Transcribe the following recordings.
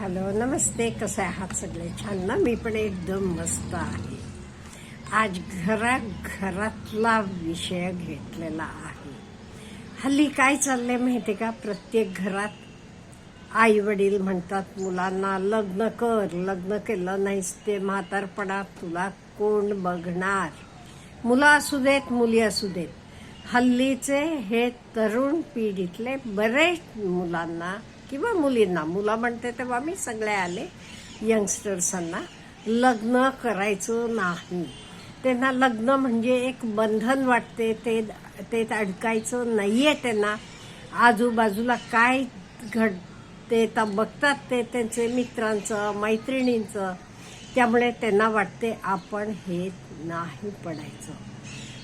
Hello नमस्ते कसं आहात सगळे? छान ना? मी पण एकदम मस्त आहे. आज घरा घरातला विषय घेतलेला आहे. हल्ली काय चाललंय माहिती का? प्रत्येक घरात आई वडील म्हणतात मुलांना लग्न कर लग्न केलं नाहीस ते म्हातारपणा तुला कोण बघणार? मुलं असू देत मुली असू देत. हल्लीचे हे तरुण पिढीतले बरेच मुलांना किंवा मुलींना मुलं म्हणते तेव्हा मी सगळे आले यंगस्टर्सांना. लग्न करायचं नाही. त्यांना लग्न म्हणजे एक बंधन वाटते ते ते अडकायचं नाही आहे त्यांना. आजूबाजूला काय घडते तर बघतात ते त्यांचे मित्रांचं मैत्रिणींचं. त्यामुळे त्यांना वाटते आपण हे नाही पडायचं.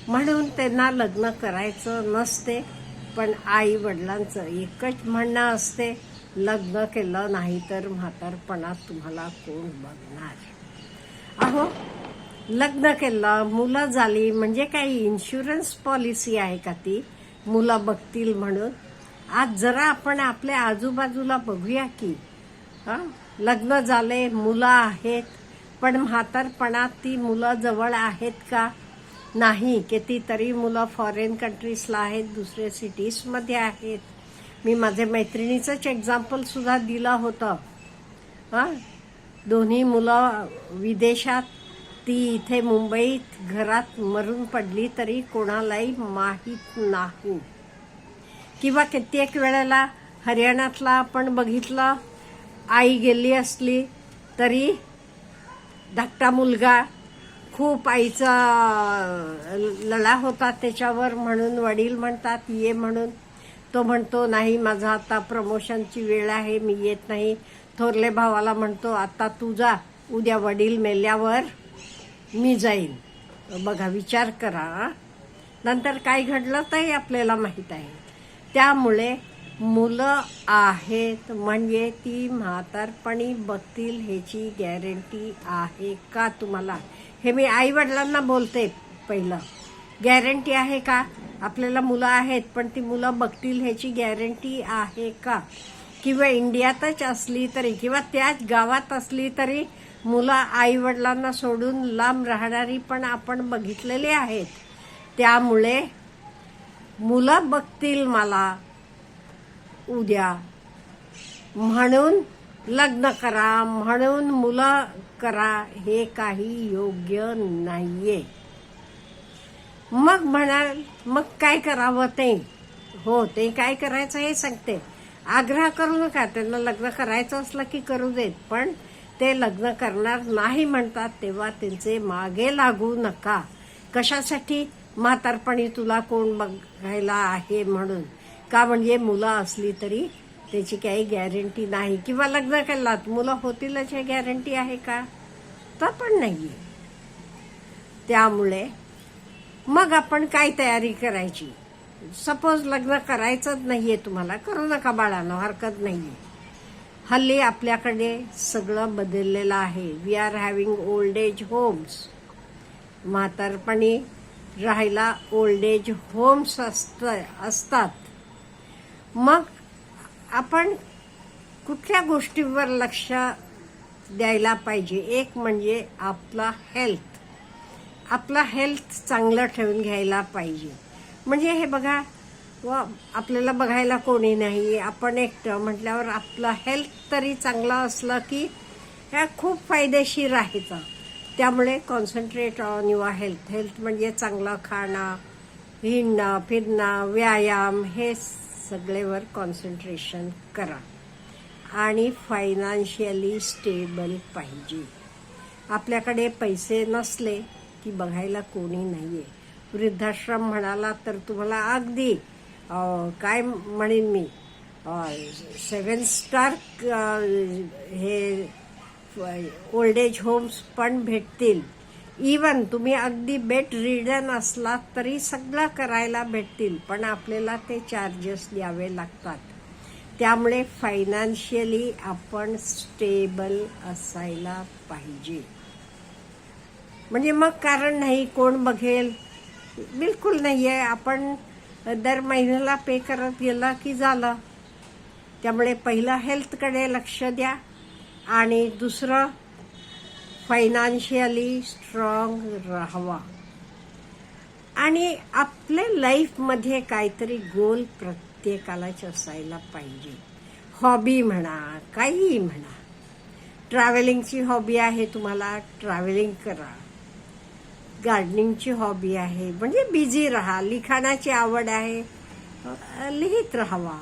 म्हणून त्यांना लग्न करायचं नसते पण आई वडिलांचं एकच म्हणणं असते लग्न केलं नाही तर म्हातारपणात तुम्हाला कोण बघणार? अहो लग्न केलं मुलं झाली म्हणजे काही इन्शुरन्स पॉलिसी आहे का ती? मुलं बघतील म्हणून. आज जरा आपण आपल्या आजूबाजूला बघूया की हा लग्न झाले मुलं आहेत पण म्हातारपणात ती मुलं जवळ आहेत का? नाही कितीतरी मुलं फॉरेन कंट्रीजला आहेत दुसऱ्या सिटीजमध्ये आहेत. मी माझ्या मैत्रिणीचंच एक्झाम्पल सुद्धा दिलं होतं. हां? दोन्ही मुलं विदेशात ती इथे मुंबईत घरात मरून पडली तरी कोणालाही माहीत नाही. किंवा कित्येक वेळेला हरियाणातला आपण बघितलं आई गेली असली तरी धाकटा मुलगा खूप आईचा लढा होता त्याच्यावर म्हणून वडील म्हणतात ये म्हणून. तो म्हणतो नाही माझा आता प्रमोशनची वेळ आहे मी येत नाही. थोरले भावाला म्हणतो आता तू जा उद्या वडील मेल्यावर मी जाईन. बघा विचार करा. नंतर काय घडलं ते आपल्याला माहीत आहे. त्यामुळे मुलं आहेत म्हणजे ती म्हातारपणी बघतील ह्याची गॅरंटी आहे का तुम्हाला? हे मी आईवडिलांना बोलते पहिलं. गॅरंटी आहे का? आपल्याला मुलं आहेत पण ती मुलं बघतील ह्याची गॅरंटी आहे का? किंवा इंडियातच असली तरी किंवा त्याच गावात असली तरी मुलं आई वडिलांना सोडून लांब राहणारी पण आपण बघितलेली आहेत. त्यामुळे मुलं बघतील मला उद्या. म्हणून लग्न करा म्हणून मुलं करा हे काही योग्य नाहीये. मग म्हणाल मग काय करावं ते? हो ते काय करायचं हे सांगते. आग्रह करू नका त्यांना लग्न करायचं असलं की करू देत पण ते लग्न करणार नाही म्हणतात तेव्हा त्यांचे मागे लागू नका. कशासाठी? म्हातारपणी तुला कोण बघायला आहे म्हणून. का म्हणजे मुलं असली तरी त्याची काही गॅरंटी नाही. किंवा लग्न केलात मुलं होतीलच हे गॅरंटी आहे का? तर पण नाही त्यामुळे मग आपण काय तयारी करायची? सपोज लग्न करायचंच नाहीये तुम्हाला. करू नका बाळानं हरकत नाहीये. हल्ली आपल्याकडे सगळं बदललेलं आहे. We are having old age homes म्हातारपणी राहायला ओल्ड एज होम्स असत असतात. मग आपण कुठल्या गोष्टीवर लक्ष द्यायला पाहिजे? एक म्हणजे आपला हेल्थ आपला हेल्थ चांगलं ठेवून घ्यायला पाहिजे. म्हणजे हे बघा व आपल्याला बघायला कोणी नाही आपण एकटं म्हटल्यावर आपलं हेल्थ तरी चांगलं असलं की ह्या खूप फायदेशीर राहायचं त्यामुळे concentrate on your health health म्हणजे चांगलं खाणं हिंडणं फिरणं व्यायाम हे सगळेवर कॉन्सन्ट्रेशन करा. आणि फायनान्शियली स्टेबल पाहिजे. आपल्याकडे पैसे नसले की बघायला कोणी नाहीये. वृद्धाश्रम म्हणाला तर तुम्हाला अगदी काय म्हणेन मी सेवन स्टार हे ओल्ड एज होम्स पण भेटतील. इवन तुम्ही अगदी बेट रिडन असलात तरी सगळं करायला भेटतील पण आपल्याला ते चार्जेस द्यावे लागतात. त्यामुळे फायनान्शियली आपण स्टेबल असायला पाहिजे. म्हणजे मग कारण नाही कोण बघेल? बिलकुल नाही आहे आपण दर महिन्याला पे करत गेला की झालं. त्यामुळे पहिलं हेल्थकडे लक्ष द्या. आणि दुसरं फायनान्शियली स्ट्रॉंग राहावा. आणि आपल्या लाईफमध्ये काहीतरी गोल प्रत्येकालाच असायला पाहिजे. हॉबी म्हणा काहीही म्हणा. ट्रॅव्हलिंगची हॉबी आहे तुम्हाला ट्रॅव्हलिंग करा. गार्डनिंगची हॉबी आहे. म्हणजे बिझी राहा. लिखाणाची आवड आहे. लिहित राहावा.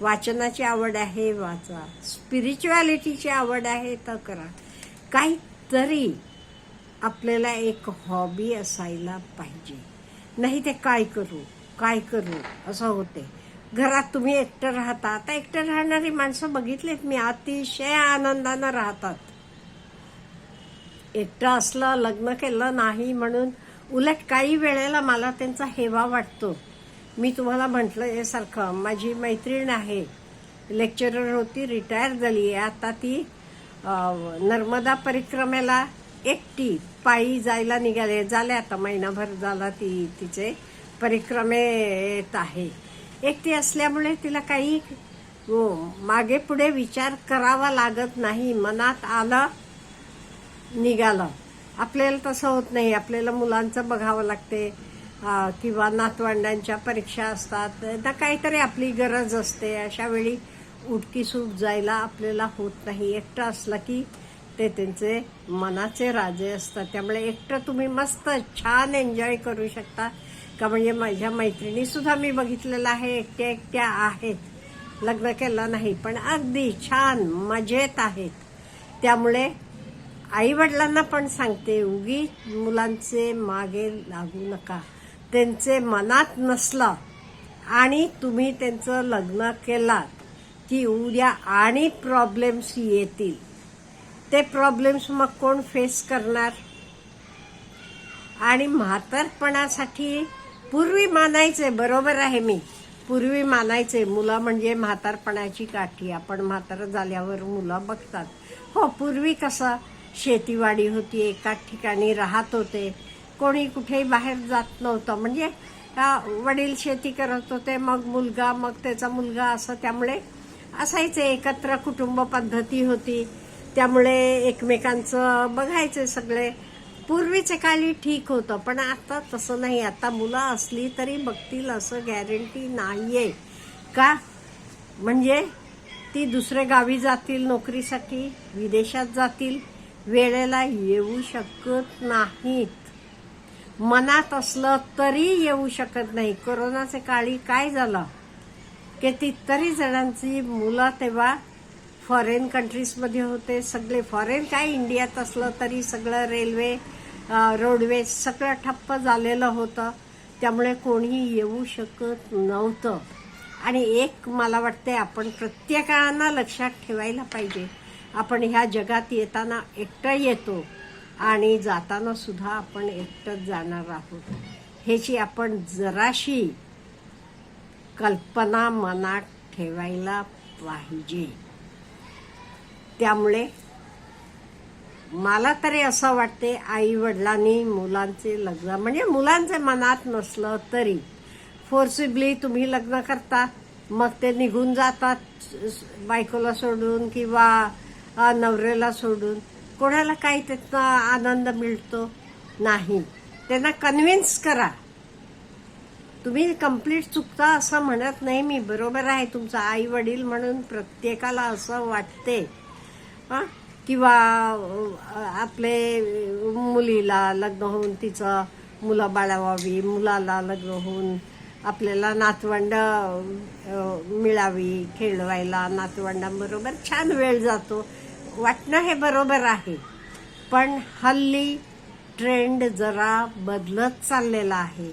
वाचनाची आवड आहे वाचा. स्पिरिच्युअलिटीची आवड आहे तर करा. काहीतरी आपल्याला एक हॉबी असायला पाहिजे. नाही ते काय करू? काय करू? असं होते. घरात तुम्ही एकटं राहता. आता एकटं राहणारी माणसं बघितलेत. मी अतिशय आनंदानं राहतात. एकटं असलं लग्न केलं नाही म्हणून उलट काही वेळेला मला त्यांचा हेवा वाटतो. मी तुम्हाला म्हटलं हे सारखं माझी मैत्रीण आहे लेक्चरर होती रिटायर झाली आहे. आता ती नर्मदा परिक्रमेला एकटी पायी जायला निघाले झाले आता महिनाभर झाला ती तिचे परिक्रमेत आहे. एकटी असल्यामुळे तिला काही हो, मागे पुढे विचार करावा लागत नाही. मनात आलं निघालं. आपल्याला तसं होत नाही. आपल्याला मुलांचं बघावं लागते. किंवा नातवंडांच्या परीक्षा असतात. तर काहीतरी आपली गरज असते. अशा वेळी उडकी सूट जायला आपल्याला होत नाही. एकटं असलं की ते त्यांचे मनाचे राजे असतात. त्यामुळे एकटं तुम्ही मस्त छान एन्जॉय करू शकता. का म्हणजे माझ्या मैत्रिणीसुद्धा मी बघितलेलं आहे. एकट्या एकट्या आहेत. लग्न केलं नाही पण अगदी छान मजेत आहेत. त्यामुळे आई वडिलांना पण सांगते उगी मुलांचे मागे लागू नका. त्यांचे मनात नसलं आणि तुम्ही त्यांचं लग्न केलात की उद्या आणि प्रॉब्लेम्स येतील. ते प्रॉब्लेम्स मग कोण फेस करणार? आणि म्हातारपणासाठी पूर्वी मानायचे बरोबर आहे मी. पूर्वी मानायचे मुलं म्हणजे म्हातारपणाची काठी. आपण म्हातार झाल्यावर मुलं बघतात. हो पूर्वी कसं? शेतीवाडी होती एकाच ठिकाणी राहत होते. कोणी कुठेही बाहेर जात नव्हतं. म्हणजे वडील शेती करत होते मग मुलगा मग त्याचा मुलगा असं त्यामुळे असायचे एकत्र कुटुंब पद्धती होती. त्यामुळे एकमेकांचं बघायचे सगळे. पूर्वीचे काली ठीक होतं पण आता तसं नाही. आता मुलं असली तरी बघतील असं गॅरंटी नाही आहे का? म्हणजे ती दुसऱ्या गावी जातील नोकरीसाठी विदेशात जातील. वेळेला येऊ शकत नाहीत. मनात असलं तरी येऊ शकत नाही. कोरोनाचे काळी काय झालं? की कितीतरी जणांची मुलं तेव्हा फॉरेन कंट्रीजमध्ये होते. सगळे फॉरेन काय इंडियात असलं तरी सगळं रेल्वे रोडवेज सगळं ठप्प झालेलं होतं. त्यामुळे कोणीही येऊ शकत नव्हतं. आणि एक मला वाटते आपण प्रत्येकानं लक्षात ठेवायला पाहिजे. आपण ह्या जगात येताना एकटं येतो आणि जाताना सुद्धा आपण एकटंच जाणार आहोत. ह्याची आपण जराशी कल्पना मनात ठेवायला पाहिजे. त्यामुळे मला तरी असं वाटते आई वडिलांनी मुलांचे लग्न म्हणजे मुलांचे मनात नसलं तरी फोर्सिबली तुम्ही लग्न करता मग ते निघून जातात बायकोला सोडून किंवा नवऱ्याला सोडून कोणाला काही त्याचा आनंद मिळतो? नाही. त्यांना कन्व्हिन्स करा. तुम्ही कंप्लीट चुकता असं म्हणत नाही मी. बरोबर आहे तुमचा आई वडील म्हणून प्रत्येकाला असं वाटते. हां? किंवा आपले मुलीला लग्न होऊन तिचं मुलं बाळावावी मुलाला लग्न होऊन आपल्याला नातवंड मिळावी खेळवायला नातवंडांबरोबर छान वेळ जातो. वाटणं हे बरोबर आहे. पण हल्ली ट्रेंड जरा बदलत चाललेला आहे.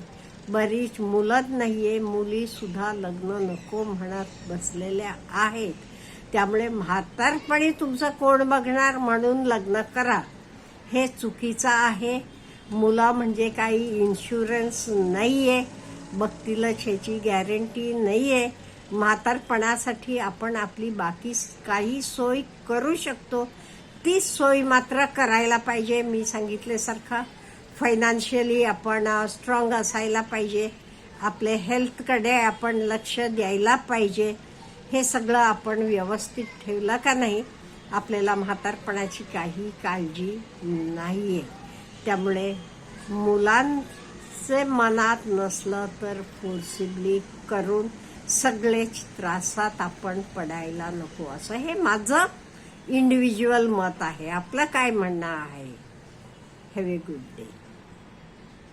बरीच मुलंच नाही आहे मुलीसुद्धा लग्न नको म्हणत बसलेल्या आहेत. त्यामुळे म्हातारपणी तुमचं कोण बघणार म्हणून लग्न करा. हे चुकीचं आहे. मुला म्हणजे काही इन्शुरन्स नाही आहे बघतीलच ह्याची गॅरंटी नाही आहे म्हातारपणासाठी आपण आपली बाकी काही सोय करू शकतो. ती सोय मात्र करायला पाहिजे मी सांगितल्यासारखं. फायनान्शियली आपण स्ट्रॉंग असायला पाहिजे. आपले हेल्थकडे आपण लक्ष द्यायला पाहिजे. हे सगळं आपण व्यवस्थित ठेवलं का नाही आपल्याला म्हातारपणाची काही काळजी नाही आहे त्यामुळे मुलां जे मनात नसलं तर फोर्सिबली करून सगळेच त्रासात आपण पडायला नको. असं हे माझं इंडिव्हिज्युअल मत आहे. आपलं काय म्हणणं आहे? Have a good day